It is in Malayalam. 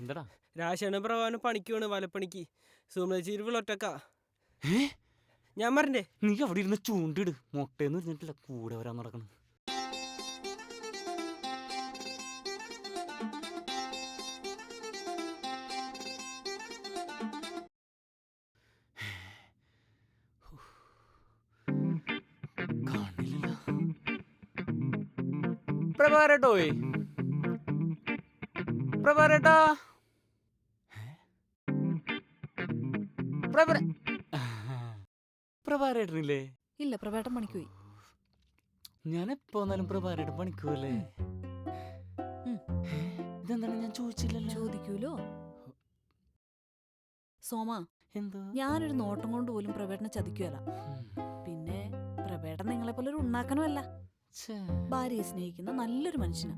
എന്താടാ? രാശന പ്രഭാവന പണിക്ക് വേണം വലപ്പണിക്ക് സുമേച്ചീര് ഒറ്റക്കാ. ഞാൻ പറഞ്ഞേ നീ അവിടെ ഇരുന്ന് ചൂണ്ടിട്. മുട്ടയെന്ന് പറഞ്ഞിട്ടില്ല കൂടെ വരാൻ നടക്കണം. പ്രഭാരട്ടോയ്. പ്രഭാരട്ടാ. പ്രഭര പ്രഭാരേട്ടനില്ലേ? ഇല്ല പ്രവേട്ടൻ പണിക്ക് പോയി. ഞാൻ എപ്പോ വന്നാലും പ്രഭാരേട്ടൻ പണിക്കൂല്ലേ ഉം. ഇതെന്താണ് ഞാൻ ചോദിച്ചില്ലല്ലോ? ചോദിക്കൂലോ? സോമ എന്തോ? ഞാനൊരു നോട്ടം കൊണ്ട് പോലും പ്രഭേട്ടനെ ചതിക്കുകയല്ല പിന്നെ പ്രഭേട്ടൻ നിങ്ങളെ പോലെ ഒരു ഉണ്ണാക്കനുമല്ല. ഭാര്യയെ സ്നേഹിക്കുന്ന നല്ലൊരു മനുഷ്യനാ.